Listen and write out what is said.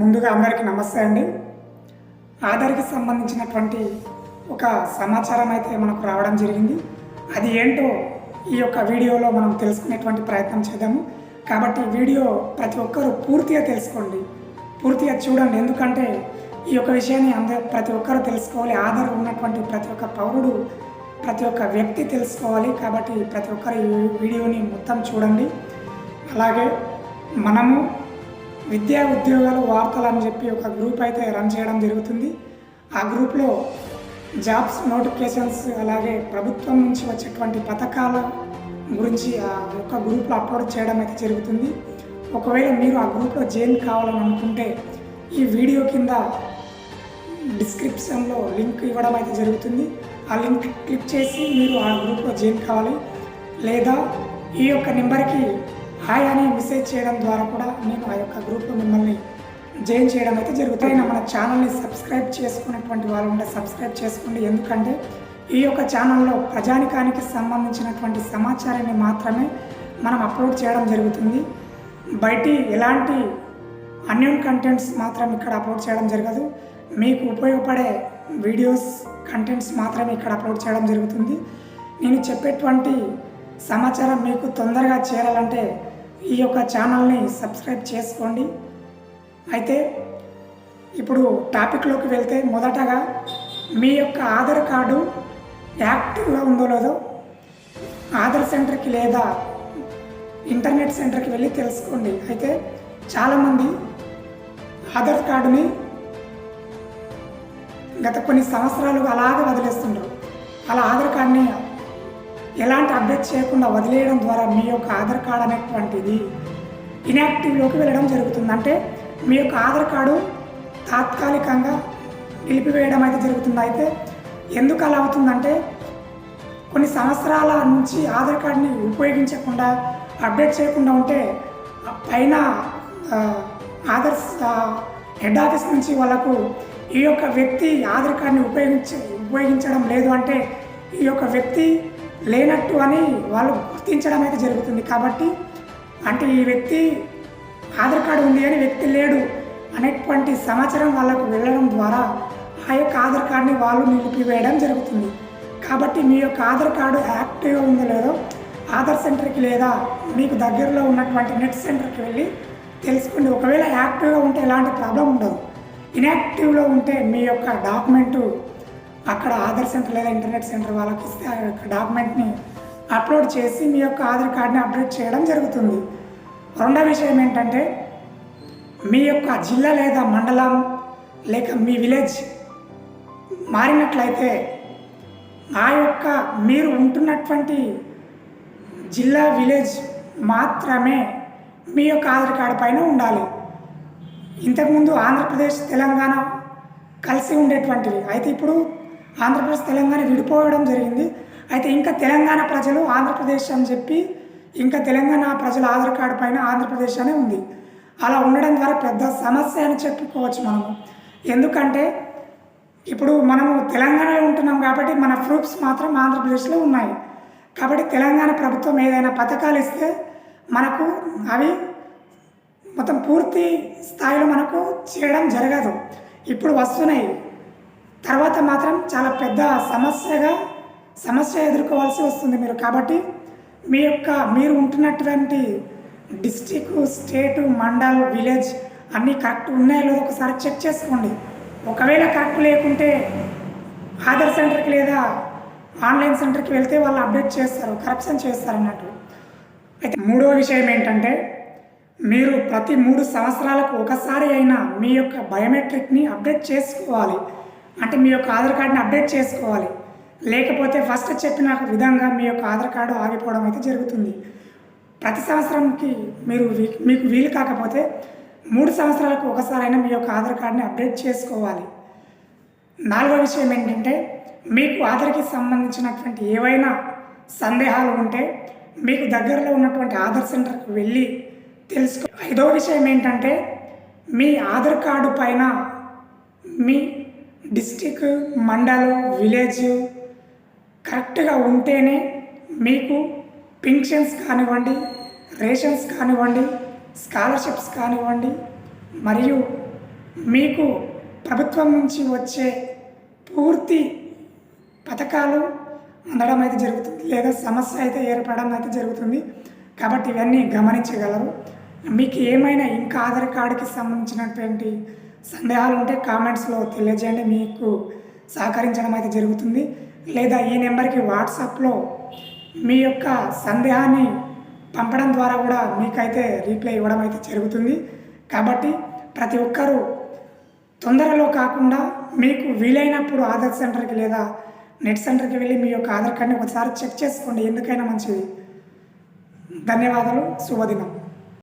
ముందుగా అందరికీ నమస్తే అండి. ఆధార్కి సంబంధించినటువంటి ఒక సమాచారం అయితే మనకు రావడం జరిగింది. అది ఏంటో ఈ యొక్క వీడియోలో మనం తెలుసుకునేటువంటి ప్రయత్నం చేద్దాము. కాబట్టి వీడియో ప్రతి ఒక్కరూ పూర్తిగా తెలుసుకోండి. పూర్తిగా చూడండి. ఎందుకంటే ఈ యొక్క విషయాన్ని అందరూ ప్రతి ఒక్కరూ తెలుసుకోవాలి. ఆధార్ ఉన్నటువంటి ప్రతి ఒక్క పౌరుడు ప్రతి ఒక్క వ్యక్తి తెలుసుకోవాలి. కాబట్టి ప్రతి ఒక్కరు ఈ వీడియోని మొత్తం చూడండి. అలాగే మనము విద్యా ఉద్యోగాలు వార్తలు అని చెప్పి ఒక గ్రూప్ అయితే రన్ చేయడం జరుగుతుంది. ఆ గ్రూప్లో జాబ్స్ నోటిఫికేషన్స్ అలాగే ప్రభుత్వం నుంచి వచ్చేటువంటి పథకాల గురించి ఆ యొక్క గ్రూప్లో అప్లోడ్ చేయడం అయితే జరుగుతుంది. ఒకవేళ మీరు ఆ గ్రూప్లో జాయిన్ కావాలని అనుకుంటే ఈ వీడియో కింద డిస్క్రిప్షన్లో లింక్ ఇవ్వడం అయితే జరుగుతుంది. ఆ లింక్ క్లిక్ చేసి మీరు ఆ గ్రూప్లో జాయిన్ కావాలి. లేదా ఈ యొక్క నెంబర్కి హాయ్ అని మెసేజ్ చేయడం ద్వారా కూడా నేను ఆ యొక్క గ్రూప్లో మిమ్మల్ని జాయిన్ చేయడం అయితే జరుగుతుంది. మన ఛానల్ని సబ్స్క్రైబ్ చేసుకున్నటువంటి వాళ్ళు ఉంటే సబ్స్క్రైబ్ చేసుకోండి. ఎందుకంటే ఈ యొక్క ఛానల్లో ప్రజానికానికి సంబంధించినటువంటి సమాచారాన్ని మాత్రమే మనం అప్లోడ్ చేయడం జరుగుతుంది. బయటి ఎలాంటి అన్యూన్ కంటెంట్స్ మాత్రం ఇక్కడ అప్లోడ్ చేయడం జరగదు. మీకు ఉపయోగపడే వీడియోస్ కంటెంట్స్ మాత్రమే ఇక్కడ అప్లోడ్ చేయడం జరుగుతుంది. నేను చెప్పేటువంటి సమాచారం మీకు తొందరగా చేరాలంటే ఈ యొక్క ఛానల్ని సబ్స్క్రైబ్ చేసుకోండి. అయితే ఇప్పుడు టాపిక్లోకి వెళ్తే మొదటగా మీ యొక్క ఆధార్ కార్డు యాక్టివ్గా ఉందో లేదో ఆధార్ సెంటర్కి లేదా ఇంటర్నెట్ సెంటర్కి వెళ్ళి తెలుసుకోండి. అయితే చాలామంది ఆధార్ కార్డుని గత కొన్ని సంవత్సరాలుగా అలాగే వదిలేస్తుంటారు అలా ఆధార్ కార్డ్ని ఎలాంటి అప్డేట్ చేయకుండా వదిలేయడం ద్వారా మీ యొక్క ఆధార్ కార్డ్ అనేటువంటిది ఇన్యాక్టివ్లోకి వెళ్ళడం జరుగుతుంది. అంటే మీ యొక్క ఆధార్ కార్డు తాత్కాలికంగా నిలిపివేయడం అయితే జరుగుతుంది. అయితే ఎందుకు అలా అవుతుందంటే కొన్ని సంవత్సరాల నుంచి ఆధార్ కార్డ్ని ఉపయోగించకుండా అప్డేట్ చేయకుండా ఉంటే పైన ఆధార్ హెడ్ ఆఫీస్ నుంచి వాళ్ళకు ఈ యొక్క వ్యక్తి ఆధార్ కార్డ్ని ఉపయోగించ ఉపయోగించడం లేదు అంటే ఈ యొక్క వ్యక్తి లేనట్టు అని వాళ్ళు గుర్తించడం అయితే జరుగుతుంది. కాబట్టి అంటే ఈ వ్యక్తి ఆధార్ కార్డు ఉంది అని వ్యక్తి లేడు అనేటువంటి సమాచారం వాళ్ళకు వెళ్ళడం ద్వారా ఆ యొక్క ఆధార్ కార్డుని వాళ్ళు నిలిపివేయడం జరుగుతుంది. కాబట్టి మీ యొక్క ఆధార్ కార్డు యాక్టివ్గా ఉందో లేదో ఆధార్ సెంటర్కి లేదా మీకు దగ్గరలో ఉన్నటువంటి నెట్ సెంటర్కి వెళ్ళి తెలుసుకోండి. ఒకవేళ యాక్టివ్గా ఉంటే ఎలాంటి ప్రాబ్లం ఉండదు. ఇన్యాక్టివ్లో ఉంటే మీ యొక్క డాక్యుమెంటు అక్కడ ఆధార్ సెంటర్ లేదా ఇంటర్నెట్ సెంటర్ వాళ్ళకి ఇస్తే ఆ యొక్క డాక్యుమెంట్ని అప్లోడ్ చేసి మీ యొక్క ఆధార్ కార్డ్ని అప్డేట్ చేయడం జరుగుతుంది. రెండో విషయం ఏంటంటే మీ యొక్క జిల్లా లేదా మండలం లేక మీ విలేజ్ మారినట్లయితే ఆ యొక్క మీరు ఉంటున్నటువంటి జిల్లా విలేజ్ మాత్రమే మీ యొక్క ఆధార్ కార్డు పైన ఉండాలి. ఇంతకుముందు ఆంధ్రప్రదేశ్ తెలంగాణ కలిసి ఉండేటువంటివి. అయితే ఇప్పుడు ఆంధ్రప్రదేశ్ తెలంగాణ విడిపోవడం జరిగింది. అయితే ఇంకా తెలంగాణ ప్రజలు ఆంధ్రప్రదేశ్ అని చెప్పి ఇంకా తెలంగాణ ప్రజల ఆధార్ కార్డు పైన ఆంధ్రప్రదేశ్ అనే ఉంది. అలా ఉండడం ద్వారా పెద్ద సమస్య అని చెప్పుకోవచ్చు మనము. ఎందుకంటే ఇప్పుడు మనము తెలంగాణలో ఉంటున్నాం కాబట్టి మన ప్రూఫ్స్ మాత్రం ఆంధ్రప్రదేశ్లో ఉన్నాయి. కాబట్టి తెలంగాణ ప్రభుత్వం ఏదైనా పథకాలు ఇస్తే మనకు అవి మొత్తం పూర్తి స్థాయిలో మనకు చేయడం జరగదు. ఇప్పుడు వస్తున్నాయి. తర్వాత మాత్రం చాలా పెద్ద సమస్యగా సమస్య ఎదుర్కోవాల్సి వస్తుంది మీరు. కాబట్టి మీ యొక్క మీరు ఉంటున్నటువంటి డిస్టిక్ స్టేటు మండల్ విలేజ్ అన్నీ కరెక్ట్ ఉన్నాయో లేదో ఒకసారి చెక్ చేసుకోండి. ఒకవేళ కరెక్ట్ లేకుంటే ఆధార్ సెంటర్కి లేదా ఆన్లైన్ సెంటర్కి వెళ్తే వాళ్ళు అప్డేట్ చేస్తారు కరప్షన్ చేస్తారు అన్నట్టు. అయితే మూడవ విషయం ఏంటంటే మీరు ప్రతి మూడు సంవత్సరాలకు ఒకసారి అయినా మీ యొక్క బయోమెట్రిక్ని అప్డేట్ చేసుకోవాలి. అంటే మీ యొక్క ఆధార్ కార్డ్ని అప్డేట్ చేసుకోవాలి. లేకపోతే ఫస్ట్ చెప్పిన విధంగా మీ యొక్క ఆధార్ కార్డు ఆగిపోవడం అయితే జరుగుతుంది. ప్రతి సంవత్సరంకి మీరు మీకు వీలు కాకపోతే మూడు సంవత్సరాలకు ఒకసారైనా మీ యొక్క ఆధార్ కార్డ్ని అప్డేట్ చేసుకోవాలి. నాలుగో విషయం ఏంటంటే మీకు ఆధార్కి సంబంధించినటువంటి ఏవైనా సందేహాలు ఉంటే మీకు దగ్గరలో ఉన్నటువంటి ఆధార్ సెంటర్కి వెళ్ళి తెలుసుకో. ఐదో విషయం ఏంటంటే మీ ఆధార్ కార్డు పైన మీ డిస్టిక్ మండల్ విలేజ్ కరెక్ట్గా ఉంటేనే మీకు పింఛన్స్ కానివ్వండి రేషన్స్ కానివ్వండి స్కాలర్షిప్స్ కానివ్వండి మరియు మీకు ప్రభుత్వం నుంచి వచ్చే పూర్తి పథకాలు అందడం అయితే జరుగుతుంది. లేదా సమస్య అయితే ఏర్పడడం అయితే జరుగుతుంది. కాబట్టి ఇవన్నీ గమనించగలరు. మీకు ఏమైనా ఇంకా ఆధార్ కార్డుకి సంబంధించినటువంటి సందేహాలు ఉంటే కామెంట్స్లో తెలియజేయండి. మీకు సహకరించడం అయితే జరుగుతుంది. లేదా ఈ నెంబర్కి వాట్సాప్లో మీ యొక్క సందేహాన్ని పంపడం ద్వారా కూడా మీకైతే రీప్లై ఇవ్వడం అయితే జరుగుతుంది. కాబట్టి ప్రతి ఒక్కరూ తొందరలో కాకుండా మీకు వీలైనప్పుడు ఆధార్ సెంటర్కి లేదా నెట్ సెంటర్కి వెళ్ళి మీ యొక్క ఆధార్ కార్డ్ని ఒకసారి చెక్ చేసుకోండి. ఎందుకైనా మంచిది. ధన్యవాదాలు. శుభదినం.